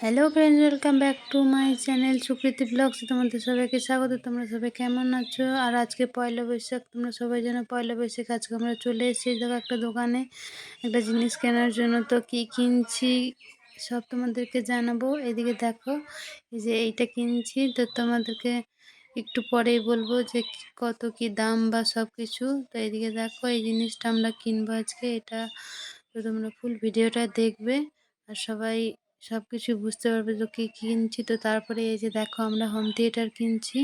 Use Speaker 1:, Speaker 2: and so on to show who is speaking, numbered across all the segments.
Speaker 1: Hello friends welcome back to my channel Sukriti blogs তোমাদের সবাইকে স্বাগত। তোমরা সবাই কেমন আছো? আর আজকে পয়লা বৈশাখ, তোমরা সবাই যেন পয়লা বৈশাখ, আজকে আমরা চলে এসেছি দেখো একটা দোকানে, একটা জিনিস কেনার জন্য। তো কি কিনছি সব তোমাদেরকে জানাব। এদিকে দেখো, এই যে এইটা কিনছি। তো তোমাদেরকে একটু পরেই বলব যে কত কি দাম বা সব কিছু তো এদিকে দেখো, এই জিনিসটা আমরা কিনবো আজকে। এটা তো তোমরা ফুল ভিডিওটা দেখবে। আর সবাই সব কিছু বুঝতে পারবে তো কী কিনছি। তো তারপরে এই যে দেখো আমরা হোম থিয়েটার কিনছি।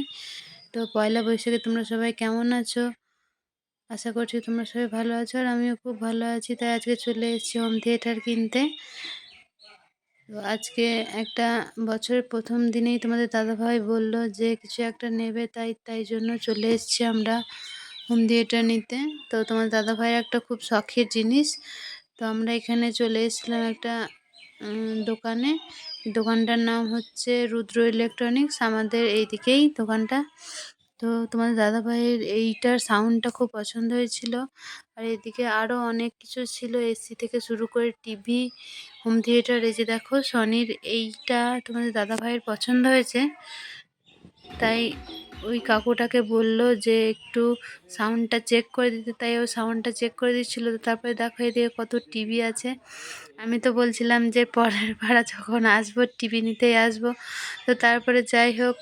Speaker 1: তো পয়লা বৈশাখে তোমরা সবাই কেমন আছো? আশা করছি তোমরা সবাই ভালো আছো আর আমিও খুব ভালো আছি। তাই আজকে চলে এসেছি হোম থিয়েটার কিনতে। তো আজকে একটা বছরের প্রথম দিনেই তোমাদের দাদাভাই বলল যে কিছু একটা নেবে, তাই তাই জন্য চলে এসেছি আমরা হোম থিয়েটার নিতে। তো তোমার দাদাভাইয়ের একটা খুব শখের জিনিস। তো আমরা এখানে চলে এসেছিলাম একটা দোকানে। দোকানটার নাম হচ্ছে রুদ্র ইলেকট্রনিক্স। আমাদের এইদিকেই দোকানটা। তো তোমাদের দাদাভাইয়ের এইটার সাউন্ডটা খুব পছন্দ হয়েছিল। আর এদিকে আরও অনেক কিছু ছিল। এসি থেকে শুরু করে টিভি হোম থিয়েটার এই যে দেখো, সনির এইটা তোমাদের দাদাভাইয়ের পছন্দ হয়েছে। তাই ওই কাকুটাকে বলল যে একটু সাউন্ডটা চেক করে দিতে। তাই ও সাউন্ডটা চেক করে দিচ্ছিল। তারপরে দেখো এদিকে কত টিভি আছে। আমি তো বলছিলাম যে পরের ভাড়া যখন আসব টিভি নিতেই আসব। তো তারপরে যাই হোক,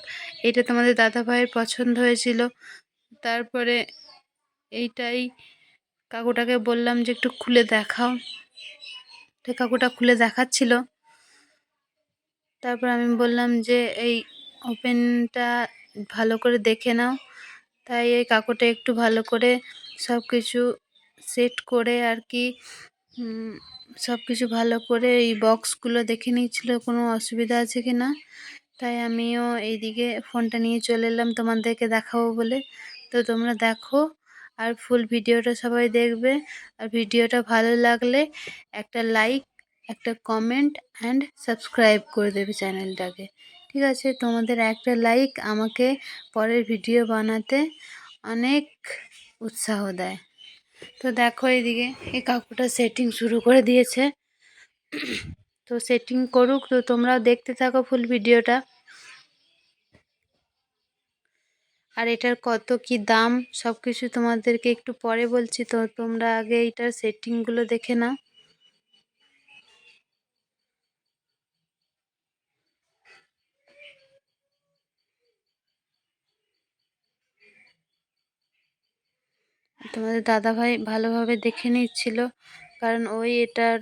Speaker 1: এটা তোমাদের দাদা ভাইয়ের পছন্দ হয়েছিল। তারপরে এইটাই কাকুটাকে বললাম যে একটু খুলে দেখাও। তো কাকুটা খুলে দেখাচ্ছিল। তারপর আমি বললাম যে এই ওপেনটা ভালো করে দেখে নাও। তাই এই কাকুটা একটু ভালো করে সব কিছু সেট করে আর কি সব কিছু ভালো করে এই বক্সগুলো দেখে নিচ্ছিল কোনো অসুবিধা আছে কি না? তাই আমিও এইদিকে ফোনটা নিয়ে চলে এলাম তোমাদেরকে দেখাবো বলে। তো তোমরা দেখো আর ফুল ভিডিওটা সবাই দেখবে। আর ভিডিওটা ভালো লাগলে একটা লাইক একটা কমেন্ট অ্যান্ড সাবস্ক্রাইব করে দেবে চ্যানেলটাকে ঠিক আছে, তোমাদের একটা লাইক আমাকে পরের ভিডিও বানাতে অনেক উৎসাহ দেয়। তো দেখো এইদিকে এই কাকুটা সেটিং শুরু করে দিয়েছে। তো সেটিং করুক, তো তোমরাও দেখতে থাকো ফুল ভিডিওটা আর এটার কত কি দাম সব কিছু তোমাদেরকে একটু পরে বলছি, তো তোমরা আগে এটার সেটিংগুলো দেখে নাও। তোমাদের দাদাভাই ভালোভাবে দেখে নিচ্ছিল, কারণ ওই এটার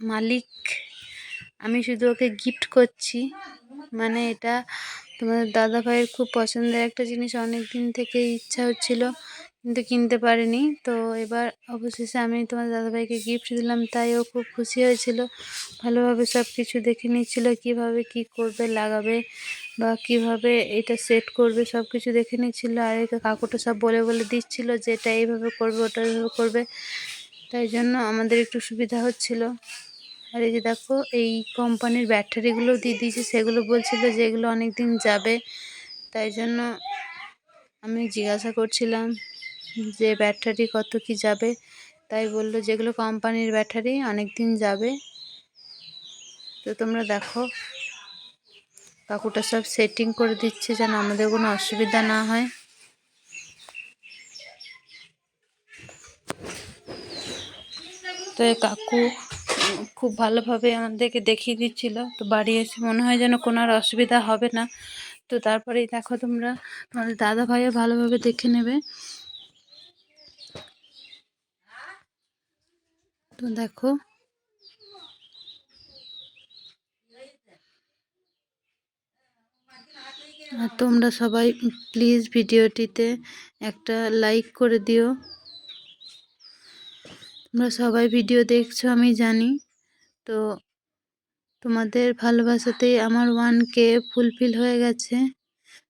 Speaker 1: মালিক। আমি শুধু ওকে গিফট করছি। মানে এটা তোমাদের দাদাভাইয়ের খুব পছন্দের একটা জিনিস। অনেক দিন থেকে ইচ্ছা হচ্ছিল, কিন্তু কিনতে পারিনি। তো এবার অবশেষে আমি তোমার দাদাভাইকে গিফট দিলাম, তাই ও খুব খুশি হয়েছিল। ভালোভাবে সব কিছু দেখে নিচ্ছিল, কীভাবে কি করবে, লাগাবে। বা কীভাবে এটা সেট করবে সব কিছু দেখে নিচ্ছিল আর একে কাকুটা সব বলে বলে দিচ্ছিল যে এটা এইভাবে করবে, ওটা এইভাবে করবে। তাই জন্য আমাদের একটু সুবিধা হচ্ছিল। আর এই যে দেখো, এই কোম্পানির ব্যাটারিগুলো দিয়ে দিয়েছে, সেগুলো বলছিল যে এগুলো অনেক দিন যাবে। তাই জন্য আমি জিজ্ঞাসা করছিলাম যে ব্যাটারি কত কি যাবে? তাই বলল যেগুলো কোম্পানির ব্যাটারি অনেক দিন যাবে। তো তোমরা দেখো কাকুটা সব সেটিং করে দিচ্ছে যেন আমাদের কোনো অসুবিধা না হয়। তো কাকু খুব ভালোভাবে আমাদেরকে দেখিয়ে দিচ্ছিল। তো বাড়ি এসে মনে হয় যেন কোনো আর অসুবিধা হবে না। তো তারপরেই দেখো তোমরা, তোমাদের দাদা ভাইও ভালোভাবে দেখে নেবে। তো দেখো তোমরা সবাই প্লিজ ভিডিওটিতে একটা লাইক করে দিও। তোমরা সবাই ভিডিও দেখছ, আমি জানি। তো তোমাদের ভালোবাসাতেই আমার ওয়ান কে ফুলফিল হয়ে গেছে।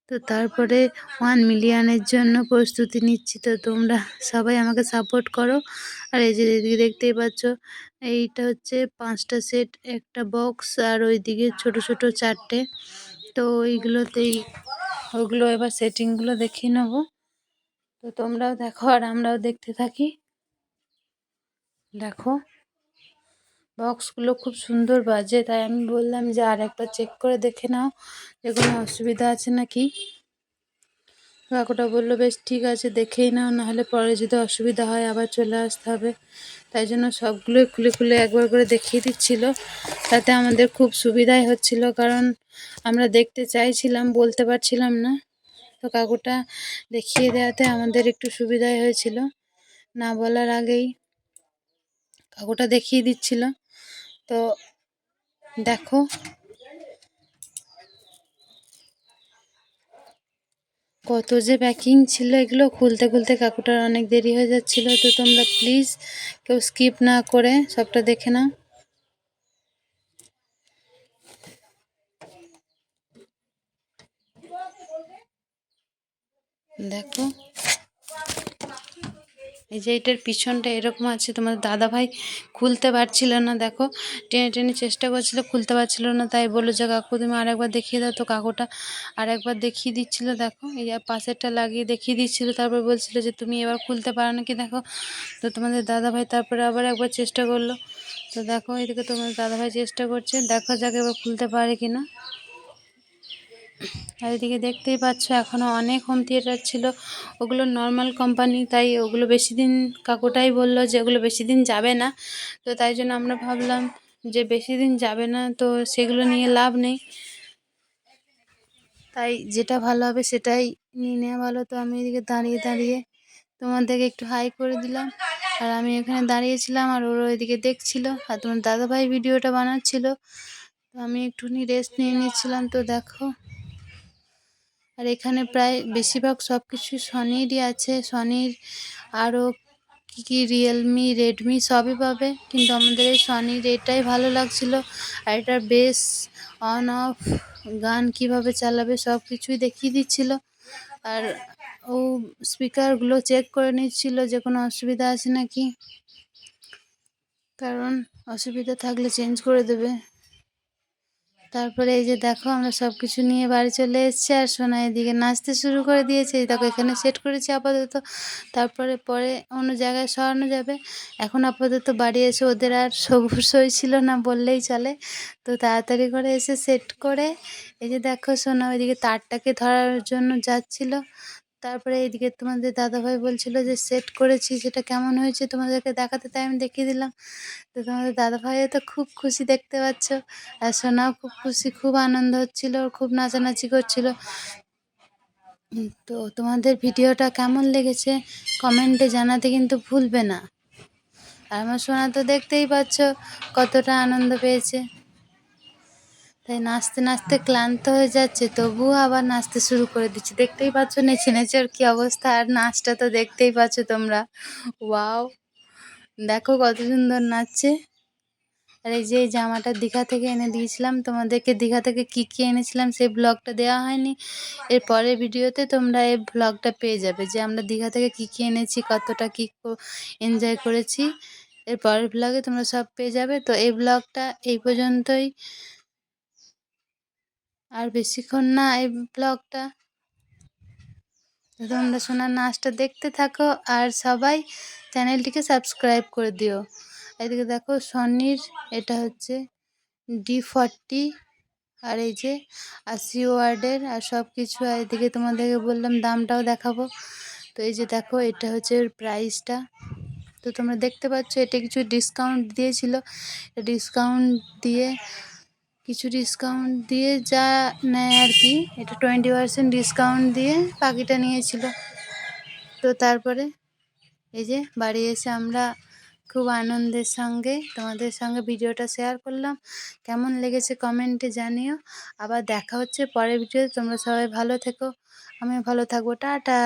Speaker 1: তো তারপরে ওয়ান মিলিয়নের জন্য প্রস্তুতি নিচ্ছি। তো তোমরা সবাই আমাকে সাপোর্ট করো। আর এই যে এদিকে দেখতেই পাচ্ছ, এইটা হচ্ছে পাঁচটা সেট একটা বক্স আর ওইদিকে ছোট ছোট চারটে। তো ওইগুলোতেই ওগুলো এবার সেটিংগুলো দেখিয়ে নেব। তো তোমরাও দেখো আর আমরাও দেখতে থাকি। দেখো বক্সগুলো খুব সুন্দর বাজে, তাই আমি বললাম যে আর একবার চেক করে দেখে নাও যে কোনো অসুবিধা আছে নাকি। কাকুটা বলল, বেশ ঠিক আছে, দেখেই নাও, নাহলে পরে যদি অসুবিধা হয় আবার চলে আসতে হবে। তাই জন্য সবগুলোই খুলে খুলে একবার করে দেখিয়ে দিচ্ছিল। তাতে আমাদের খুব সুবিধাই হচ্ছিল, কারণ আমরা দেখতে চাইছিলাম, বলতে পারছিলাম না। তো কাকুটা দেখিয়ে দেওয়াতে আমাদের একটু সুবিধাই হয়েছিল, না বলার আগেই কাকুটা দেখিয়ে দিচ্ছিল। তো দেখো কত যে প্যাকিং ছিল এগুলো খুলতে খুলতে কাকুটার অনেক দেরি হয়ে যাচ্ছিল, তো তোমরা প্লিজ কেউ স্কিপ না করে সবটা দেখে নাও। দেখো এই যে এটার পিছনটা এরকম আছে তোমার দাদা ভাই খুলতে পারছিল না, দেখো। টেনে টেনে চেষ্টা করছিল, খুলতে পারছিল না, তাই বলল যে, কাকু, তুমি আরেকবার দেখিয়ে দাও তো কাকুটা। আরেকবার দেখিয়ে দিচ্ছিল, দেখো, এই পাশেরটা লাগিয়ে দেখিয়ে দিচ্ছিল, তারপর বলছিল যে, তুমি এবার খুলতে পারো নাকি? দেখো, তো তোমাদের দাদা ভাই তারপরে আবার একবার চেষ্টা করল। তো দেখো, এদিকে তোমাদের দাদা ভাই চেষ্টা করছে, দেখা যাক এবার খুলতে পারে কিনা। আর এদিকে দেখতেই পাচ্ছ এখনও অনেক হোম থিয়েটার ছিল। ওগুলো নর্মাল কোম্পানি তাই ওগুলো বেশি দিন, কাকুটাই বলল যে ওগুলো বেশি দিন যাবে না। তো তাই জন্য আমরা ভাবলাম যে বেশি দিন যাবে না, তো সেগুলো নিয়ে লাভ নেই। তাই যেটা ভালো হবে সেটাই নিয়ে নেওয়া ভালো। তো আমি এদিকে দাঁড়িয়ে দাঁড়িয়ে তোমার তোমাদেরকে একটু হাই করে দিলাম। আর আমি এখানে দাঁড়িয়েছিলাম আর ওরা ওইদিকে দেখছিল আর তোমার দাদাভাই ভিডিওটা বানাচ্ছিল। তো আমি একটুখানি রেস্ট নিয়ে নিচ্ছিলাম। তো দেখো আর এখানে প্রায় বেশিরভাগ সব কিছু সনিরই আছে। সনির আরও কী কী রিয়েলমি রেডমি সবই পাবে। কিন্তু আমাদের এই সনির এটাই ভালো লাগছিল। আর এটার বেস অন অফ গান কীভাবে চালাবে সব কিছুই দেখিয়ে দিচ্ছিল। আর ও স্পিকারগুলো চেক করে নিচ্ছিল যে কোনো অসুবিধা আছে নাকি? কারণ অসুবিধা থাকলে চেঞ্জ করে দেবে। তারপরে এই যে দেখো, আমরা সব কিছু নিয়ে বাড়ি চলে এসেছি আর সোনা এদিকে নাচতে শুরু করে দিয়েছে। দেখো, এখানে সেট করেছি আপাতত। তারপরে পরে অন্য জায়গায় সরানো যাবে। এখন আপাতত বাড়ি এসে ওদের আর সবুজ ছিল না বললেই চলে। তো তাড়াতাড়ি করে এসে সেট করে, এই যে দেখো সোনা ওইদিকে তারটাকে ধরার জন্য যাচ্ছিল। তারপরে এদিকে তোমাদের দাদাভাই বলছিল যে সেট করেছি, সেটা কেমন হয়েছে তোমাদেরকে দেখাতে, তাই আমি দেখিয়ে দিলাম। তো তোমাদের দাদাভাইও তো খুব খুশি দেখতে পাচ্ছ। আর সোনাও খুব খুশি, খুব আনন্দ হচ্ছিল, খুব নাচানাচি করছিল। তো তোমাদের ভিডিওটা কেমন লেগেছে কমেন্টে জানাতে কিন্তু ভুলবে না। আর আমার সোনা তো দেখতেই পাচ্ছ কতটা আনন্দ পেয়েছে। তাই নাচতে নাচতে ক্লান্ত হয়ে যাচ্ছে, তবুও আবার নাচতে শুরু করে দিচ্ছে। দেখতেই পাচ্ছ নেচে নেচে ওর কী অবস্থা, আর নাচটা তো দেখতেই পাচ্ছ তোমরা। ওয়াও, দেখো কত সুন্দর নাচছে। আর এই যে জামাটা দীঘা থেকে এনে দিয়েছিলাম, তোমাদেরকে দীঘা থেকে কী কী এনেছিলাম সেই ব্লগটা দেওয়া হয়নি। এর পরের ভিডিওতে তোমরা এই ব্লগটা পেয়ে যাবে যে আমরা দীঘা থেকে কী কী এনেছি, কতটা কী এনজয় করেছি। এর পরের ব্লগে তোমরা সব পেয়ে যাবে। তো এই ব্লগটা এই পর্যন্তই। আর বেশিক্ষণ না এই ব্লগটা। তোমরা সোনার নাচটা দেখতে থাকো আর সবাই চ্যানেলটিকে সাবস্ক্রাইব করে দিও। এদিকে দেখো সনির, এটা হচ্ছে ডি ফর্টি আর এই যে আশি ওয়ার্ডের আর সব কিছু আর এদিকে তোমাদেরকে বললাম দামটাও দেখাবো। তো এই যে দেখো এটা হচ্ছে প্রাইসটা তো তোমরা দেখতে পাচ্ছ, এটা কিছু ডিসকাউন্ট দিয়েছিল। ডিসকাউন্ট দিয়ে কিছু ডিসকাউন্ট দিয়ে যা নেয় আর কি এটা টোয়েন্টি পার্সেন্ট ডিসকাউন্ট দিয়ে পাখিটা নিয়েছিল। তো তারপরে এই যে বাড়ি এসে আমরা খুব আনন্দের সঙ্গে তোমাদের সঙ্গে ভিডিওটা শেয়ার করলাম। কেমন লেগেছে কমেন্টে জানিও। আবার দেখা হচ্ছে পরের ভিডিওতে। তোমরা সবাই ভালো থেকো। আমি ভালো থাকব। টাটা।